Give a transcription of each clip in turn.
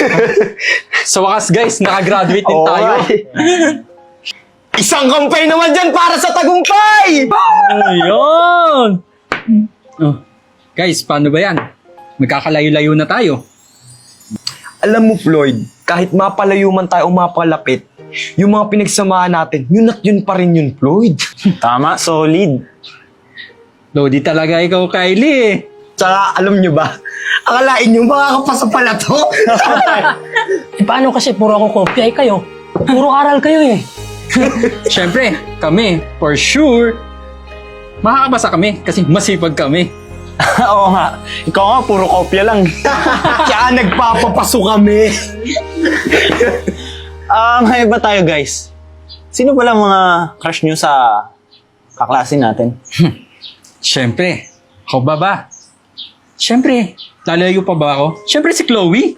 Sa wakas guys, nakagraduate din Oo tayo. eh. Isang kampay naman dyan para sa tagumpay! Ayun! Oh. Guys, paano ba yan? Magkakalayo-layo na tayo. Alam mo, Floyd, kahit mapalayo man tayo o mapalapit, yung mga pinagsamahan natin, yun at yun pa rin yun, Floyd. Tama, solid. Lodi talaga ikaw, Kylie. eh. Tsaka, alam nyo ba, akalain nyo makakapasa pala to. Eh, paano kasi puro ako kopya eh kayo? Puro aral kayo eh. Siyempre, kami, for sure, makakabasa kami kasi masipag kami. Oo nga. Ikaw nga, puro kopya lang. Kaya nagpapapaso kami. Ah, may ba tayo guys? Sino pala mga crush nyo sa kaklase natin? Siyempre, ako ba ba? Siyempre, lalayo pa ba ako? Siyempre si Chloe.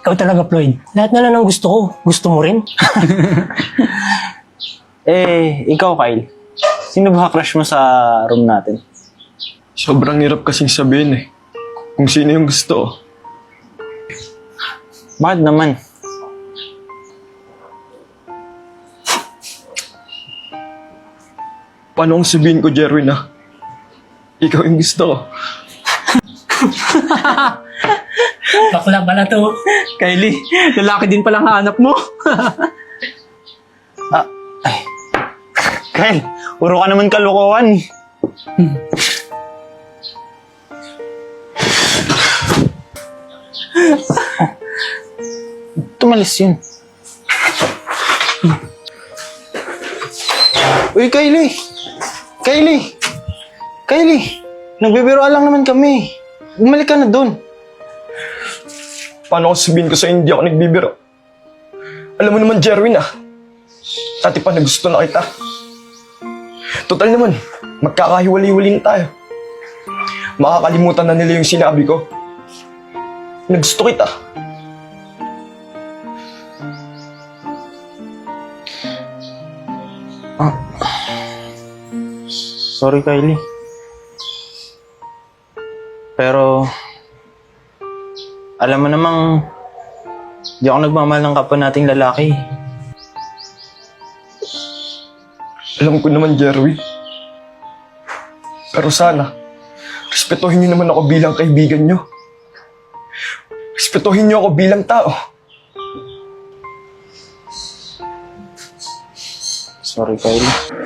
Ikaw talaga, Floyd. Lahat na lang ng gusto ko. Gusto mo rin? Eh, ikaw Kyle. Sino ba crush mo sa room natin? Sobrang hirap kasing sabihin eh. Kung sino yung gusto. Bakit naman? Paano kung sabihin ko, Jerwin, ah? Ikaw yung gusto ko. Bakla pala to. Kylie, lalaki din palang hanap mo. Ah, ay. Kyle, puro ka naman kalokohan. eh. Tumalis yun. Uy, Kylie! Kylie! Kylie! Nagbibiroan lang naman kami. Bumalik ka na doon. Paano kung sabihin ko sa hindi ako nagbibiro? Alam mo naman, Jerwin, ah. Dati pa na gusto na kita. Total naman, magkakahiwalay-hiwalay na tayo. Makakalimutan na nila yung sinabi ko. Nagusto kita. Sorry, Kylie. Alam mo namang, di ako nagmamahal ng kapwa nating lalaki. Alam ko naman, Jerwin. Pero sana, respetuhin niyo naman ako bilang kaibigan niyo. Respetuhin niyo ako bilang tao. Sorry, Kylie.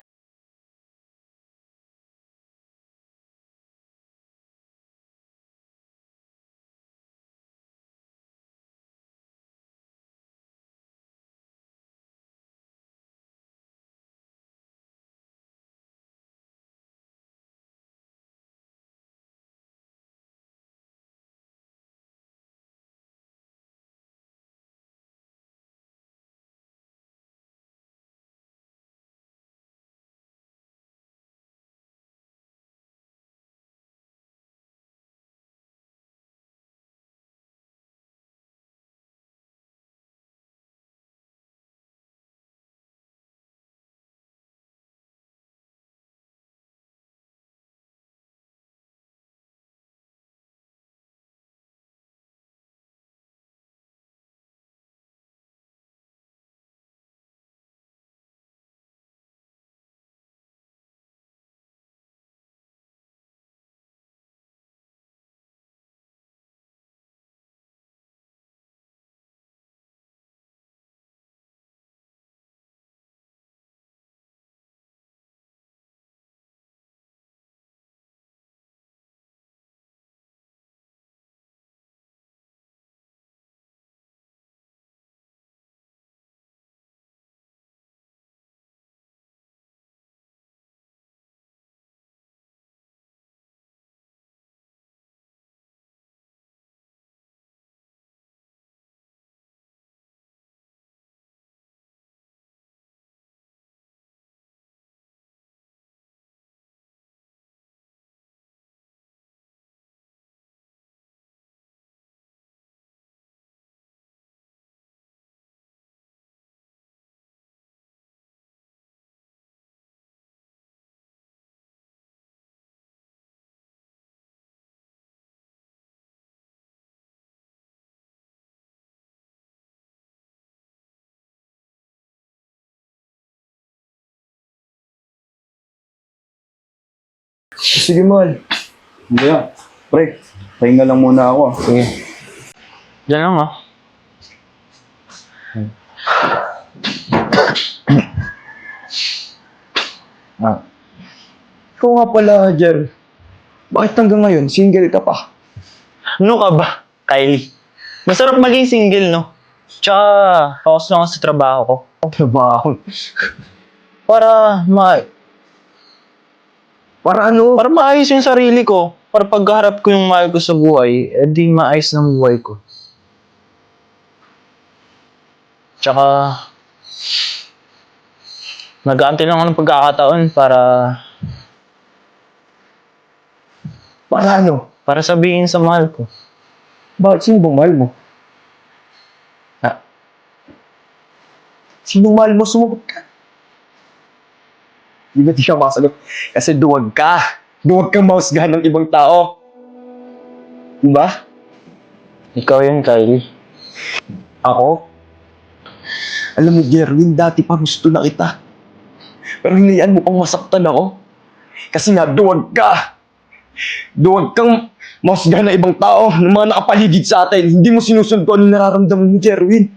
sige, mahal. Hindi ah. Pre, pahinga lang muna ako ah. Sige. Diyan lang ah. Ah. Ikaw nga pala, Jer. Bakit hanggang ngayon, single ka pa? Ano ka ba, Kylie? Masarap maging single, no? Tsaka, focus lang ako sa trabaho ko. Trabaho. Para ma... Para ano? Para maayos yung sarili ko. Para pagharap ko yung mahal ko sa buhay, edi maayos ng buhay ko. Tsaka... Nag-aantay lang ako ng pagkakataon para... Para ano? Para sabihin sa mahal ko. Bakit sino bang mahal mo? Ha? Sino mahal mo? Sumagot ka. Di ba di siya makasagot? Kasi duwag ka. Duwag kang mausgahan ng ibang tao. Di ba? Ikaw yun, Kylie. Ako? Alam mo, Jerwin, dati pa gusto na kita. Pero hinayaan mo pang masaktan ako. Kasi nga, duwag ka. Duwag kang mausgahan ng ibang tao, ng mga nakapaligid sa atin. Hindi mo sinusunod kung ano nararamdaman mo, Jerwin.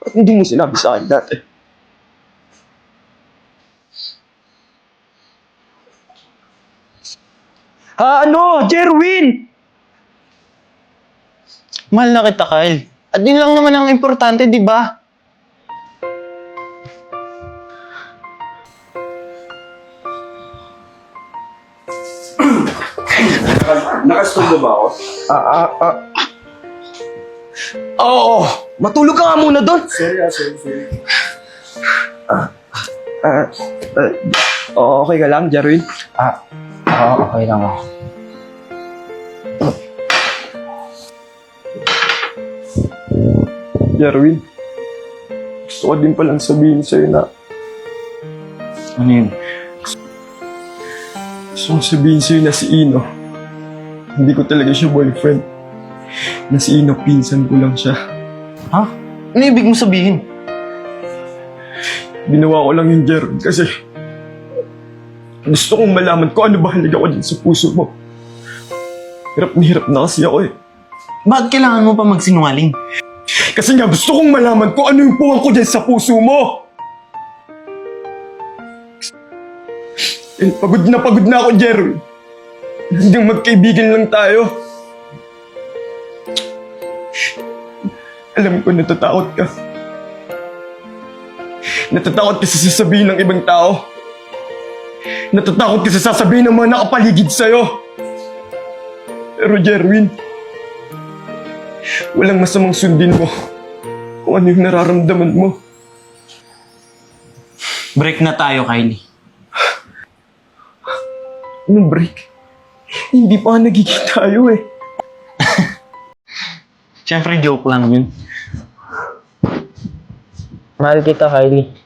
Ba't hindi mo sinabi sa akin dati? Ha, ano? Jerwin! Mahal na kita, Kyle. At yun lang naman ang importante, di ba? Nakastulog ba ako? Ah, ah, ah. Oo, matulog ka nga muna doon. Sorry ah, sorry, sorry. Ah, ah, oo, okay ka lang, Jerwin? Ah, oo, okay lang ako. Jerwin, gusto ko din palang sabihin sa'yo na Ano yun? gusto ko sabihin sa'yo na si Ino. Hindi ko talaga siya boyfriend. Na si Ino, pinsan ko lang siya. Ha? Ano ibig mo sabihin? Ginawa ko lang yung Jerwin kasi gusto kong malaman kung ano ba halaga ko din sa puso mo. Hirap na hirap na kasi ako eh. Bakit kailangan mo pa magsinungaling? Kasi nga gusto kong malaman kung ano yung puwang ko dyan sa puso mo. Eh, pagod na pagod na ako, Jerry. Hanggang magkaibigan lang tayo. Alam ko natatakot ka. Natatakot ka sa sasabihin ng ibang tao. Natatakot ka sa sasabihin ng mga nakapaligid sa'yo. Pero Jerwin, walang masamang sundin mo kung ano yung nararamdaman mo. Break na tayo, Kylie. Anong break? Hindi pa nagiging tayo eh. Siyempre, joke lang yun. Mahal kita, Kylie.